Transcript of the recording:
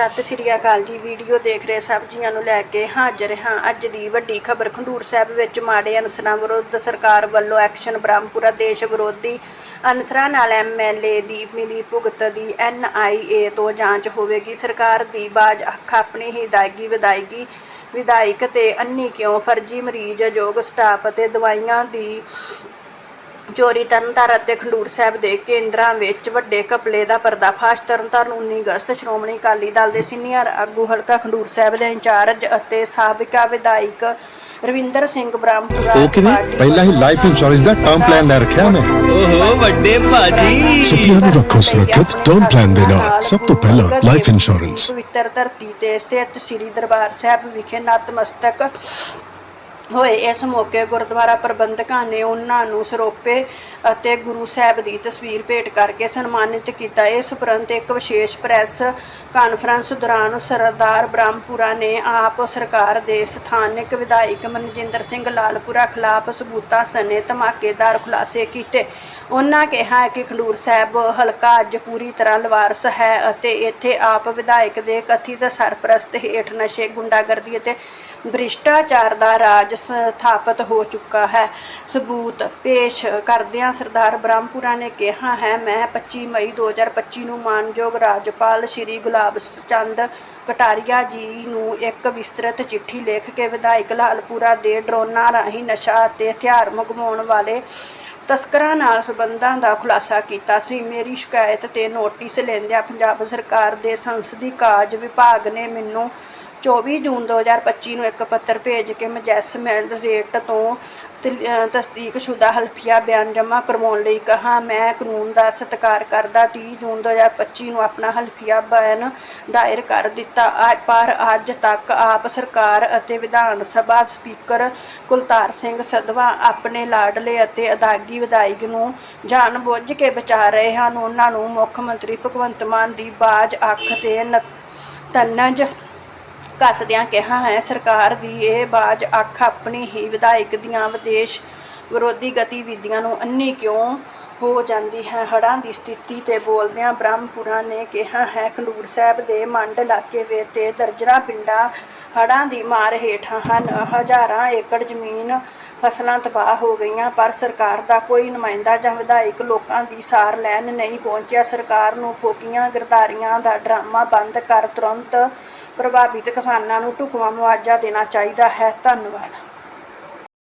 ਸਤਿ ਸ਼੍ਰੀ ਅਕਾਲ ਜੀ। ਵੀਡੀਓ ਦੇਖ ਰਹੇ ਸਭ ਜੀਆਂ ਨੂੰ ਲੈ ਕੇ ਹਾਜ਼ਰ ਹਾਂ। ਅੱਜ ਦੀ ਵੱਡੀ ਖਬਰ, ਖੰਡੂਰ ਸਾਹਿਬ ਵਿੱਚ ਮਾੜੇ ਅਨਸਰਾਂ ਵਿਰੁੱਧ ਸਰਕਾਰ ਵੱਲੋਂ ਐਕਸ਼ਨ ਬ੍ਰਹਮਪੁਰਾ ਦੇਸ਼ ਵਿਰੋਧੀ ਅਨਸਰਾਂ ਨਾਲ ਐਮਐਲਏ ਦੀ ਮਿਲੀ ਭੁਗਤ ਦੀ ਐਨਆਈਏ ਤੋਂ ਜਾਂਚ ਹੋਵੇਗੀ। ਸਰਕਾਰ ਦੀ ਬਾਜ ਅੱਖ ਆਪਣੀ ਹੀ ਦਾਇਗੀ ਵਿਦਾਇਗੀ ਵਿਧਾਇਕ ਤੇ ਅੰਨੀ ਕਿਉਂ ਫਰਜ਼ੀ ਮਰੀਜ਼ ਅਯੋਗ ਸਟਾਫ ਅਤੇ ਦਵਾਈਆਂ ਦੀ ਚੋਰੀ ਤਰਨਤਾਰਨ ਅਤੇ ਖੰਡੂਰ ਸਾਹਿਬ ਦੇ ਕੇਂਦਰਾਂ ਵਿੱਚ ਵੱਡੇ ਘਪਲੇ ਦਾ ਪਰਦਾਫਾਸ਼ ਤਰਨਤਾਰਨ 19 ਅਗਸਤ ਸ਼੍ਰੋਮਣੀ ਅਕਾਲੀ ਦਲ ਦੇ ਸੀਨੀਅਰ ਆਗੂ ਹਲਕਾ ਖੰਡੂਰ ਸਾਹਿਬ ਦੇ ਇੰਚਾਰਜ ਅਤੇ ਸਾਬਕਾ ਵਿਧਾਇਕ ਰਵਿੰਦਰ ਸਿੰਘ ਬ੍ਰਹਮਪੁਰਾ ਉਹ ਕਿਵੇਂ? ਪਹਿਲਾਂ ਹੀ ਲਾਈਫ ਇੰਸ਼ੋਰੈਂਸ ਦਾ ਟਰਮ ਪਲਾਨ ਲੈ ਰੱਖਿਆ ਮੈਂ ਓਹੋ ਵੱਡੇ ਭਾਜੀ। ਸੁਪਨਿਆਂ ਨੂੰ ਰੱਖੋ ਸੁਰੱਖਿਅਤ ਟਰਮ ਪਲਾਨ ਦੇ ਨਾਲ। ਸਭ ਤੋਂ ਪਹਿਲਾਂ ਲਾਈਫ ਇੰਸ਼ੋਰੈਂਸ ਪਵਿੱਤਰ ਧਰਤੀ ਤੇ ਸਥਿਤ ਸ੍ਰੀ ਦਰਬਾਰ ਸਾਹਿਬ ਵਿਖੇ ਨਤਮਸਤਕ ਹੋਏ। ਇਸ ਮੌਕੇ ਗੁਰਦੁਆਰਾ ਪ੍ਰਬੰਧਕਾਂ ਨੇ ਉਹਨਾਂ ਨੂੰ ਸਰੋਪੇ ਅਤੇ ਗੁਰੂ ਸਾਹਿਬ ਦੀ ਤਸਵੀਰ ਭੇਟ ਕਰਕੇ ਸਨਮਾਨਿਤ ਕੀਤਾ। ਇਸ ਉਪਰੰਤ ਇੱਕ ਵਿਸ਼ੇਸ਼ ਪ੍ਰੈਸ ਕਾਨਫਰੰਸ ਦੌਰਾਨ ਸਰਦਾਰ ਬ੍ਰਹਮਪੁਰਾ ਨੇ ਆਪ ਸਰਕਾਰ ਦੇ ਸਥਾਨਕ ਵਿਧਾਇਕ ਮਨਜਿੰਦਰ ਸਿੰਘ ਲਾਲਪੁਰਾ ਖਿਲਾਫ ਸਬੂਤਾਂ ਸਣੇ ਧਮਾਕੇਦਾਰ ਖੁਲਾਸੇ ਕੀਤੇ। ਉਹਨਾਂ ਕਿਹਾ ਕਿ ਖੰਡੂਰ ਸਾਹਿਬ ਹਲਕਾ ਅੱਜ ਪੂਰੀ ਤਰ੍ਹਾਂ ਲਵਾਰਸ ਹੈ ਅਤੇ ਇੱਥੇ ਆਪ ਵਿਧਾਇਕ ਦੇ ਕਥਿਤ ਸਰਪ੍ਰਸਤ ਹੇਠ ਨਸ਼ੇ, ਗੁੰਡਾਗਰਦੀ ਅਤੇ ਭ੍ਰਿਸ਼ਟਾਚਾਰ ਦਾ ਰਾਜ ਸਥਾਪਿਤ ਹੋ ਚੁੱਕਾ ਹੈ। ਸਬੂਤ ਪੇਸ਼ ਕਰਦਿਆਂ ਸਰਦਾਰ ਬ੍ਰਹਮਪੁਰਾ ਨੇ ਕਿਹਾ ਹੈ, ਮੈਂ 25 ਮਈ 2025 ਨੂੰ ਮਾਨਯੋਗ ਰਾਜਪਾਲ ਸ਼੍ਰੀ ਗੁਲਾਬ ਚੰਦ ਕਟਾਰੀਆ ਜੀ ਨੂੰ ਇੱਕ ਵਿਸਤ੍ਰਿਤ ਚਿੱਠੀ ਲਿਖ ਕੇ ਵਿਧਾਇਕ ਲਾਲਪੁਰਾ ਦੇ ਡਰੋਨਾਂ ਰਾਹੀਂ ਨਸ਼ਾ ਅਤੇ ਹਥਿਆਰ ਮੰਗਵਾਉਣ ਵਾਲੇ ਤਸਕਰਾਂ ਨਾਲ ਸਬੰਧਾਂ ਦਾ ਖੁਲਾਸਾ ਕੀਤਾ ਸੀ। ਮੇਰੀ ਸ਼ਿਕਾਇਤ ਤੇ ਨੋਟਿਸ ਲੈਂਦਿਆਂ ਪੰਜਾਬ ਸਰਕਾਰ ਦੇ ਸੰਸਦੀ ਕਾਜ ਵਿਭਾਗ ਨੇ ਮੈਨੂੰ 24 ਜੂਨ 2025 ਨੂੰ ਇੱਕ ਪੱਤਰ ਭੇਜ ਕੇ ਮਜੈਸਮੈਂਟ ਰੇਟ ਤੋਂ ਤਲ- ਤਸਦੀਕਸ਼ੁਦਾ ਹਲਫੀਆ ਬਿਆਨ ਜਮ੍ਹਾਂ ਕਰਵਾਉਣ ਲਈ ਕਹਾ, ਮੈਂ ਕਾਨੂੰਨ ਦਾ ਸਤਿਕਾਰ ਕਰਦਾ 30 ਜੂਨ 2025 ਨੂੰ ਆਪਣਾ ਹਲਫੀਆ ਬਿਆਨ ਦਾਇਰ ਕਰ ਦਿੱਤਾ। ਪਰ ਅੱਜ ਤੱਕ ਆਪ ਸਰਕਾਰ ਅਤੇ ਵਿਧਾਨ ਸਭਾ ਸਪੀਕਰ ਕੁਲਤਾਰ ਸਿੰਘ ਸਦਵਾ ਆਪਣੇ ਲਾਡਲੇ ਅਤੇ ਅਦਾਗੀ ਵਿਧਾਇਕ ਨੂੰ ਜਾਣਬੁੱਝ ਕੇ ਬਚਾ ਰਹੇ ਹਨ। ਉਹਨਾਂ ਨੂੰ ਮੁੱਖ ਮੰਤਰੀ ਭਗਵੰਤ ਮਾਨ ਦੀ ਬਾਜ ਅੱਖ ਤੇ ਨ- ਤਨਜ ਕੱਸਦਿਆਂ ਕਿਹਾ ਹੈ, ਸਰਕਾਰ ਦੀ ਇਹ ਬਾਜ ਅੱਖ ਆਪਣੀ ਹੀ ਵਿਧਾਇਕ ਦੀਆਂ ਵਿਦੇਸ਼ ਵਿਰੋਧੀ ਗਤੀਵਿਧੀਆਂ ਨੂੰ ਅੰਨੀ ਕਿਉਂ ਹੋ ਜਾਂਦੀ ਹੈ? ਹੜ੍ਹਾਂ ਦੀ ਸਥਿਤੀ ਤੇ ਬੋਲਦਿਆਂ ਬ੍ਰਹਮਪੁਰਾ ਨੇ ਕਿਹਾ ਹੈ, ਖੰਡੂਰ ਸਾਹਿਬ ਦੇ ਮੰਡ ਇਲਾਕੇ ਵਿੱਚ ਤੇ ਦਰਜਨਾ ਪਿੰਡਾਂ ਹੜ੍ਹਾਂ ਦੀ ਮਾਰ ਹੇਠਾਂ ਹਨ। ਹਜ਼ਾਰਾਂ ਏਕੜ ਜ਼ਮੀਨ ਫਸਲਾਂ ਤਬਾਹ ਹੋ ਗਈਆਂ, ਪਰ ਸਰਕਾਰ ਦਾ ਕੋਈ ਨੁਮਾਇੰਦਾ ਜਾਂ ਵਿਧਾਇਕ ਲੋਕਾਂ ਦੀ ਸਾਰ ਲੈਣ ਨਹੀਂ ਪਹੁੰਚਿਆ। ਸਰਕਾਰ ਨੂੰ ਫੋਕੀਆਂ ਗਿਰਦਾਰੀਆਂ ਦਾ ਡਰਾਮਾ ਬੰਦ ਕਰ ਤੁਰੰਤ ਪ੍ਰਭਾਵਿਤ ਕਿਸਾਨਾਂ ਨੂੰ ਢੁਕਵਾਂ ਮੁਆਵਜ਼ਾ ਦੇਣਾ ਚਾਹੀਦਾ ਹੈ। ਧੰਨਵਾਦ।